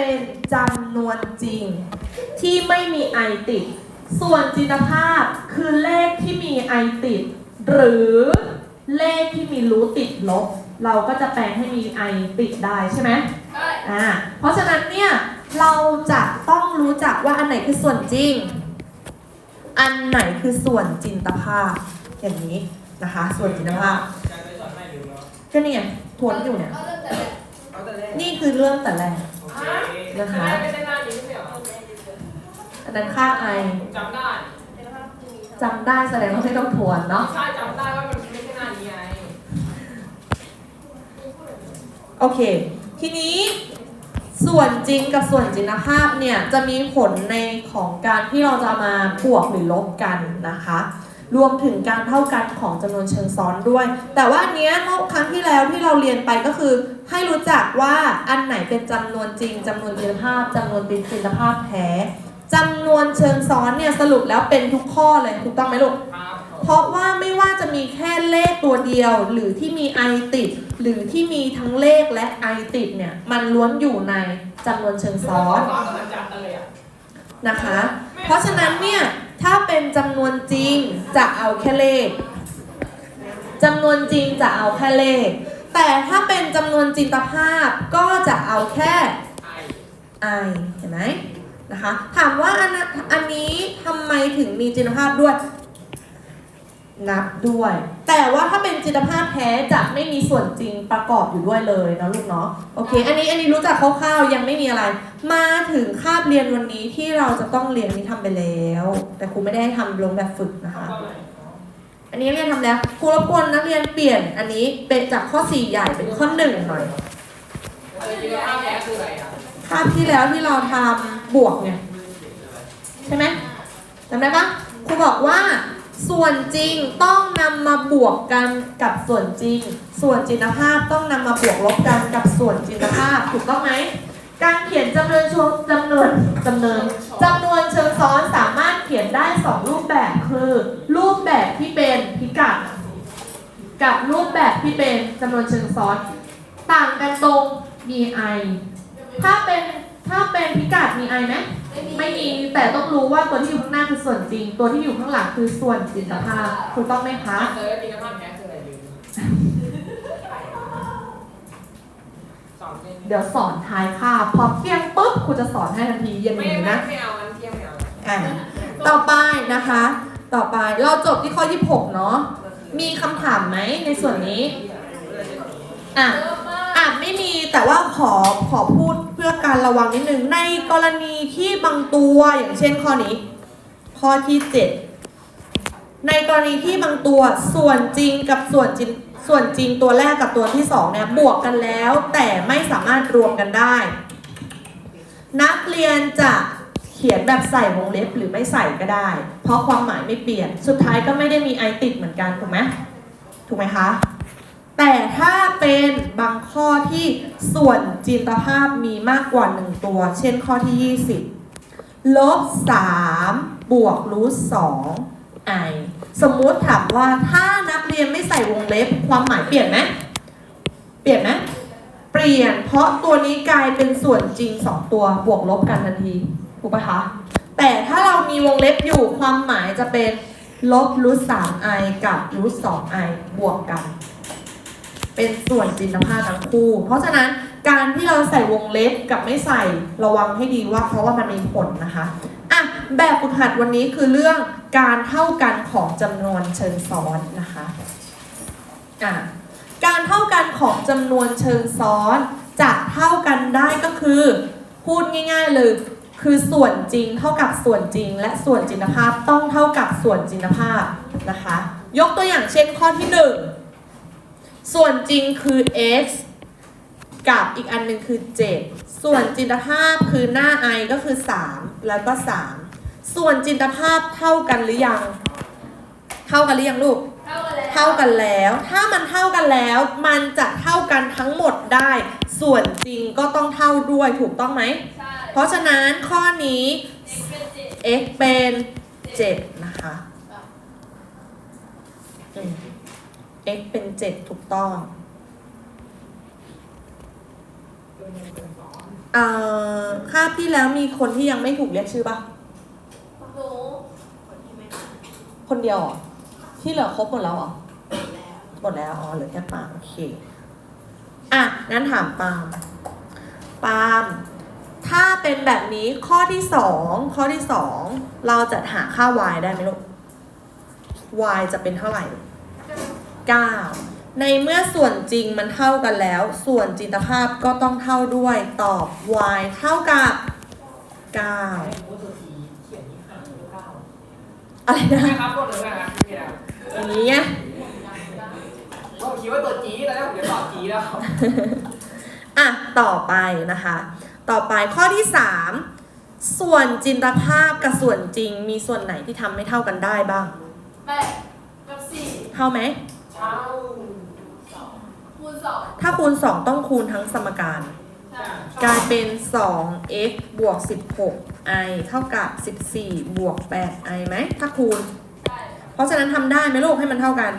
เป็นจำนวนจริง ที่ไม่มีไอติด ส่วนจินตภาพคือเลขที่มีไอติด หรือเลขที่มีรูทติดลบ เราก็จะแปลงให้มีไอติดได้ใช่ไหมใช่อ่าเพราะฉะนั้นเนี่ยเราจะต้องรู้จักว่าอันไหนคือส่วนจริง อันไหนคือส่วนจินตภาพ อย่างนี้นะคะ ส่วนจินตภาพการไปสอนไม่ลืมเนาะก็นี่ไงทวนอยู่เนี่ยเอาเริ่มแต่แรกเอาแต่แรกนี่คือเริ่มแต่แรกโอเค นะคะไม่ได้หน้านี้ไม่ใช่เหรออันนั้นค่าไอจำได้จำได้แสดงว่าไม่ต้องทวนเนาะใช่จำได้ว่ามันไม่ใช่หน้านี้ไงโอเค ทีนี้ส่วนจริงกับส่วนจินภาพเนี่ยจะมีผลในของการที่เราจะมาบวกหรือลบกันนะคะ รวมถึงการเท่ากันของจำนวนเชิงซ้อนด้วย แต่ว่าอันเนี้ยเมื่อครั้งที่แล้วที่เราเรียนไปก็คือ ให้รู้จักว่าอันไหนเป็นจำนวนจริงจำนวนจินตภาพจำนวนเป็นจินตภาพแท้จำนวนเชิงซ้อนเนี่ยสรุปแล้วเป็นทุกข้อเลยถูกต้องไหมลูกครับเพราะว่าไม่ว่าจะมีแค่เลขตัวเดียว หรือที่มีไอติด หรือที่มีทั้งเลขและไอติดเนี่ยมันล้วนอยู่ในจำนวนเชิงซ้อนซ้อนกับอาจารย์เลยอะนะคะ เพราะฉะนั้นเนี่ย ถ้าเป็นจำนวนจริงจะเอาแค่เลขจำนวนจริงจะเอาแค่เลข แต่ถ้าเป็นจำนวนจินตภาพก็จะเอาแค่ไอ i เห็นไหมนะคะ ถามว่าอันอันนี้ทำไมถึงมีจินตภาพด้วย นับด้วย แต่ว่าถ้าเป็นจินตภาพแท้จะไม่มีส่วนจริงประกอบอยู่ด้วยเลยนะลูกเนาะโอเค อันนี้อันนี้รู้จักคร่าวๆยังไม่มีอะไร มาถึงคาบเรียนวันนี้ที่เราจะต้องเรียนอันนี้ทำไปแล้ว แต่ครูไม่ได้ให้ทำลงแบบฝึกนะคะก็ไหนอันนี้เรียนทำแล้วครูรบกวนนักเรียนเปลี่ยนอันนี้เป็นจากข้อ4ใหญ่เป็นข้อ1หน่อยเออจริงๆภาพแท้คืออะไรอะคาบที่แล้วที่เราทำบวกเนี่ยใช่ไหมจำได้ปะครูบอกว่า ส่วนจริงต้องนำมาบวกกันกับส่วนจริง ส่วนจินตภาพต้องนำมาบวกลบกันกับส่วนจินตภาพถูกต้องไหมการเขียนจำนวนชวจำนวนจำนวนจำนวนเชิงซ้อนสามารถเขียนได้สองรูปแบบคือ รูปแบบที่เป็นพิกัด กับรูปแบบที่เป็นจำนวนเชิงซ้อน ต่างกันตรงมี i ถ้าเป็นถ้าเป็นพิกัดมี i ไหมไม่มีไม่มี แต่ต้องรู้ว่าตัวที่อยู่ข้างหน้าคือส่วนจริง ตัวที่อยู่ข้างหลังคือส่วนจินตภาพถูกต้องไหมคะเออจริงๆภาพแท้คืออะไรลืมสอนเป็นเดี๋ยวสอนท้ายค่ะพอเที่ยงปุ๊บครูจะสอนให้ทันทีเย็นไม่นี้ไม่นะไม่เอาอันเที่ยงไม่เอาอะต่อไปนะคะ ต่อไปเราจบที่ข้อ 26 เนาะมีคำถามไหมในส่วนนี้อะ เยอะมากอาจไม่มีแต่ว่าขอขอพูดเพื่อการระวังนิดนึง ในกรณีที่บางตัวอย่างเช่นข้อนี้ ข้อที่ 7 ในกรณีที่บางตัวส่วนจริงกับส่วนจริงส่วนจริงตัวแรกกับตัวที่สองเนี่ยบวกกันแล้ว แต่ไม่สามารถรวมกันได้ นักเรียนจะเขียนแบบใส่วงเล็บหรือไม่ใส่ก็ได้ เพราะความหมายไม่เปลี่ยน สุดท้ายก็ไม่ได้มีไอติดเหมือนกันถูกไหมถูกไหมคะ แต่ถ้าเป็นบางข้อที่ส่วนจินตภาพมีมากกว่า 1 ตัว เช่นข้อที่ 20 ลบ 3 บวกรูท2ไอสมมุติถามว่าถ้านักเรียนไม่ใส่วงเล็บความหมายเปลี่ยนไหมเปลี่ยนไหมเปลี่ยนเพราะตัวนี้กลายเป็นส่วนจริง 2 ตัวบวกลบกันทันทีถูกปะคะ แต่ถ้าเรามีวงเล็บอยู่ความหมายจะเป็นลบรูท3ไอกับรูท2ไอบวกกัน เป็นส่วนจินตภาพทั้งคู่ เพราะฉะนั้นการที่เราใส่วงเล็บกับไม่ใส่ระวังให้ดีว่าเพราะว่ามันมีผลนะคะอะแบบฝึกหัดวันนี้คือเรื่องการเท่ากันของจำนวนเชิงซ้อนนะคะอะการเท่ากันของจำนวนเชิงซ้อนจะเท่ากันได้ก็คือ พูดง่าย ๆ เลยคือส่วนจริงเท่ากับส่วนจริง และส่วนจินตภาพต้องเท่ากับส่วนจินตภาพนะคะ ยกตัวอย่างเช่นข้อที่หนึ่ง ส่วนจริงคือ x กับอีกอันหนึ่งคือ 7 ส่วนจินตภาพคือหน้า i ก็คือ 3 แล้วก็ 3 ส่วนจินตภาพเท่ากันหรือยัง เท่ากันหรือยังลูก เท่ากันแล้วเท่ากันแล้วถ้ามันเท่ากันแล้ว มันจะเท่ากันทั้งหมดได้ ส่วนจริงก็ต้องเท่าด้วยถูกต้องไหมใช่เพราะฉะนั้นข้อนี้ x เป็นเจ็ด x เป็น7นะคะอืม x เป็น 7 ถูกต้องเออมันเป็นสอนเอ่อคาบที่แล้วมีคนที่ยังไม่ถูกเรียกชื่อปะหนูคนเดียวเหรอที่เหลือครบหมดแล้วเหรอ หมดแล้ว อ๋อ เหลือแค่ปาล์มโอเค อะ งั้นถามปาล์มปาล์มถ้าเป็นแบบนี้ข้อที่สองข้อที่สองเราจะหาค่า y ได้ไหมลูก y จะเป็นเท่าไหร่ 9 ในเมื่อส่วนจริงมันเท่ากันแล้ว ส่วนจินตภาพก็ต้องเท่าด้วยตอบ y เท่ากับ9ไอ้โค้ดตัวทีเขียนนี่ห่างหรือเปล่าอะไรนะใช่ครับกดเลยนะครับพี่ดาวอย่างนี้ไงผมคิดว่าตัวจีตอนแรกผมจะตอบจีแล้วอะต่อไปนะคะ ต่อไปข้อที่ 3 ส่วนจินตภาพกับส่วนจริงมีส่วนไหนที่ทำไม่เท่ากันได้บ้างแปดกับสี่เท่าไหมเช้า คูณสองถ้าคูณ 2 ต้องคูณทั้งสมการใช่กลายเป็น 2x บวก 16i เท่ากับ 14 บวก 8i ไหม ถ้าคูณ ใช่เพราะฉะนั้นทำได้ไหมลูกให้มันเท่ากัน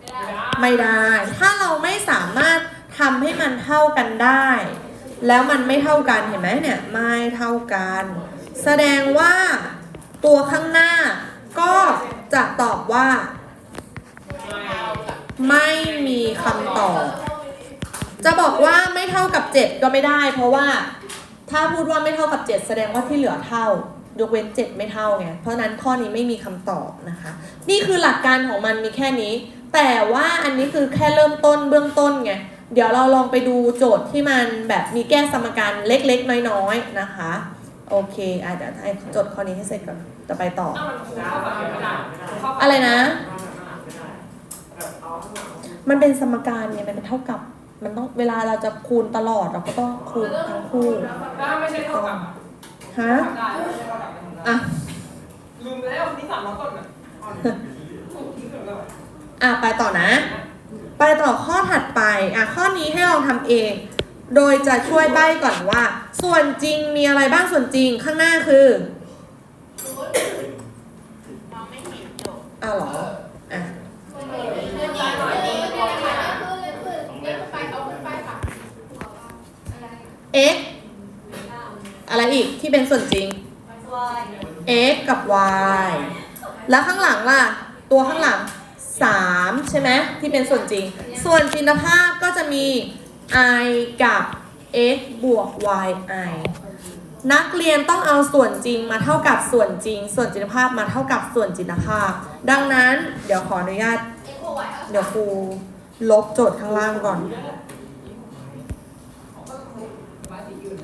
ไม่ได้ไม่ได้ ถ้าเราไม่สามารถทำให้มันเท่ากันได้ แล้วมันไม่เท่ากันเห็นไหมเนี่ย ไม่เท่ากัน แสดงว่าตัวข้างหน้าก็จะตอบว่า ไม่มีคำตอบ จะบอกว่าไม่เท่ากับ 7 ก็ไม่ได้ เพราะว่าถ้าพูดว่าไม่เท่ากับ 7 แสดงว่าที่เหลือเท่ายกเว้น 7 ไม่เท่าไงเพราะนั้นข้อนี้ไม่มีคำตอบนะคะ นี่คือหลักการของมันมีแค่นี้ แต่ว่าอันนี้คือแค่เริ่มต้นเบื้องต้นไงเดี๋ยวเราลองไปดูโจทย์ที่มันแบบมีแก้สมการเล็กๆ น้อยๆนะคะโอเคอะเดี๋ยวให้โจทย์ข้อนี้ให้เสร็จก่อนจะไปต่อบอะไรนะ มันเป็นสมการไงมันเป็นเท่ากับ มันต้องเวลาเราจะคูณตลอดเราก็ต้องคูณทั้งคู่แล้วถ้าไม่ใช่เท่ากับฮะทำได้ไม่ใช่เท่ากับไม่ทำได้อะลืมไปแล้วนี่สามร้อยต้นอะถูกทิ้งไปแล้วอะไปต่อนะ ไปต่อข้อถัดไปอะข้อนี้ให้ลองทำเอง โดยจะช่วยใบ้ก่อนว่า ส่วนจริงมีอะไรบ้างส่วนจริงข้างหน้าคือศูนย์มองไม่เห็นโจทย์อ้าวเหรอ อะ เลื่อนย้ายหน่อยเลื่อนย้ายหน่อยขึ้นเลื่อนขึ้นเลื่อนขึ้นไปเอาขึ้นไปค่ะอะไร x อีกที่เป็นส่วนจริง x กับ y แล้วข้างหลังล่ะ ตัวข้างหลัง 3 ใช่ไหมที่เป็นส่วนจริง ส่วนจินตภาพก็จะมี i กับ x บวก y i นักเรียนต้องเอาส่วนจริงมาเท่ากับส่วนจริง ส่วนจินตภาพมาเท่ากับส่วนจินตภาพ ดังนั้นเดี๋ยวขออนุญาต เดี๋ยวครูลบโจทย์ข้างล่างก่อน มาสีอื่น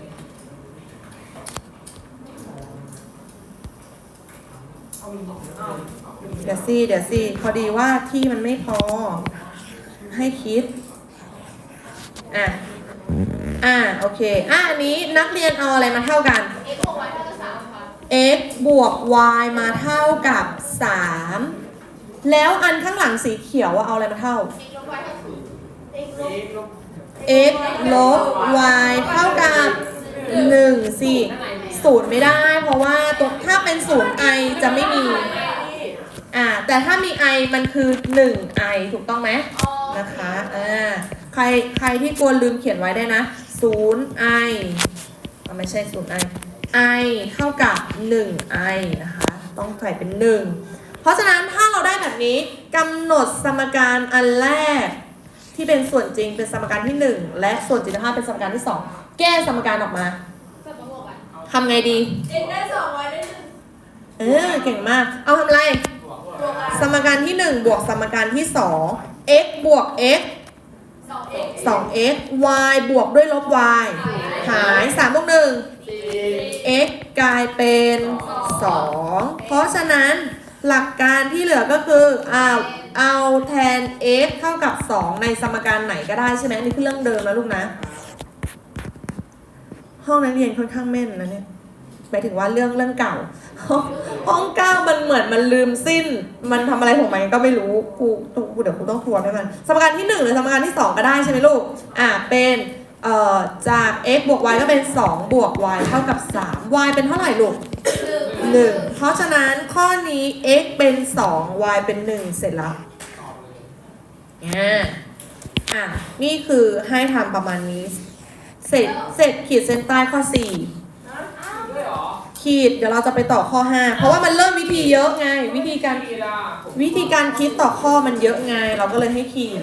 เดี๋ยวสิเดี๋ยวสิพอดีว่าที่มันไม่พอ ให้คิด อะ อะ โอเค อะ อันนี้นักเรียนเอาอะไรมาเท่ากันเอ็กโควายเท่ากับสามค่ะ x บวก y มาเท่ากับ 3 แล้วอันข้างหลังสีเขียวว่าเอาอะไรมาเท่าเอ็กลบวายเท่ากลบเอ็กลบ x ลบ y เท่ากับ1สิ ศูนย์ไม่ได้ เพราะว่าตัวถ้าเป็นศูนย์ i จะไม่มีอ่าแต่ถ้ามี i มันคือ1 i ถูกต้องไหมนะคะอ่าใครใครที่กลัวลืมเขียนไว้ได้นะ0 i อ่าไอไม่ใช่0 i i เท่ากับ1 i นะคะ ต้องใส่เป็น1เพราะฉะนั้นถ้าเราได้แบบนี้กำหนดสมการอันแรกที่เป็นส่วนจริงเป็นสมการที่ 1 และส่วนจินตภาพเป็นสมการที่ 2 แก้สมการออกมา ทำไงดีเอ็กได้สองวายได้หนึ่งเออ เก่งมาก เอาทำอะไร บวกอะสมการที่ 1 บวกสมการที่ 2 x บวก x สองเอ็ก 2x y บวกด้วยลบ y หาย3บวก1สี่ x กลายเป็น 2 เพราะฉะนั้นหลักการที่เหลือก็คือเอาเอาแทน x เท่ากับ 2 ในสมการไหนก็ได้ใช่ไหมอันนี่คือเรื่องเดิมนะลูกนะ ห้องนักเรียนค่อนข้างแม่นนะเนี่ยหมายถึงว่าเรื่องเรื่องเก่า ห้องห้องเก้ามันเหมือนมันลืมสิ้น มันทำอะไรของมันก็ไม่รู้ครูครูเดี๋ยวครูต้องทวนให้มันสมการที่1หรือสมการที่2ก็ได้ใช่ไหมลูกอ่าเป็นเอ่อจาก x บวก y ก็เป็น 2 บวก y เท่ากับ 3 y เป็นเท่าไหร่ลูกหนึ่ง1เพราะฉะนั้นข้อนี้ x เป็น 2 y เป็น 1 เสร็จแล้วอ่าอะนี่คือให้ทำประมาณนี้ เสร็จเสร็จขีดเส้นใต้ข้อสี่ขีดเดี๋ยวเราจะไปต่อข้อ 5 เพราะว่ามันเริ่มวิธีเยอะไง วิธีการวิธีการคิดต่อข้อมันเยอะไง เราก็เลยให้ขีด